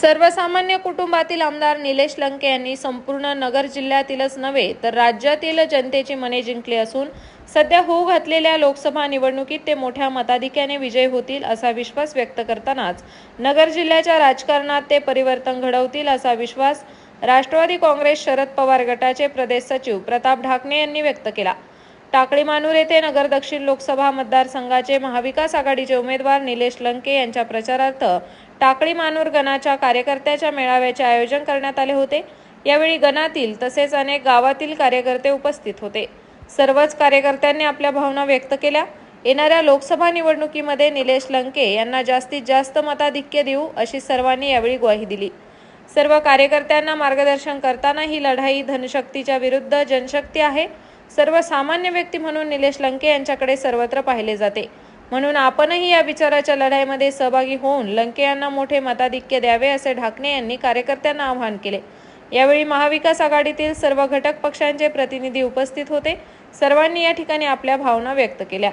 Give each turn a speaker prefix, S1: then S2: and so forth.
S1: सर्वसामान्य कुटुंबातील आमदार निलेश लंके यांनी संपूर्ण नगर जिल्ह्यातीलच नव्हे तर राज्यातील जनतेची मने जिंकली असून सध्या होऊ घातलेल्या लोकसभा निवडणुकीत ते मोठ्या मताधिक्याने विजयी होतील असा विश्वास व्यक्त करतानाच नगर जिल्ह्याच्या राजकारणात ते परिवर्तन घडवतील असा विश्वास राष्ट्रवादी काँग्रेस शरद पवार गटाचे प्रदेश सचिव प्रताप ढाकणे यांनी व्यक्त केला. टाकळी मानूर येथे नगर दक्षिण लोकसभा मतदारसंघाचे महाविकास आघाडीचे उमेदवार निलेश लंके यांच्या प्रचारार्थ टाकळी मानूर गणाच्या कार्यकर्त्याच्या मेळाव्याचे आयोजन करण्यात आले होते. यावेळी गणातील तसेच अनेक गावातील कार्यकर्ते उपस्थित होते. सर्वच कार्यकर्त्यांनी आपल्या भावना व्यक्त केल्या. येणाऱ्या लोकसभा निवडणुकीमध्ये निलेश लंके यांना जास्तीत जास्त मताधिक्य देऊ अशी सर्वांनी यावेळी ग्वाही दिली. सर्व कार्यकर्त्यांना मार्गदर्शन करताना ही लढाई धनशक्तीच्या विरुद्ध जनशक्ती आहे. सर्वसामान्य व्यक्ती म्हणून निलेश लंके यांच्याकडे सर्वत्र पाहिले जाते. म्हणून आपणही या विचाराच्या लढाईमध्ये सहभागी होऊन लंके यांना मोठे मताधिक्य द्यावे असे ढाकणे यांनी कार्यकर्त्यांना आवाहन केले. यावेळी महाविकास आघाडीतील सर्व घटक पक्षांचे प्रतिनिधी उपस्थित होते. सर्वांनी या ठिकाणी आपल्या भावना व्यक्त केल्या.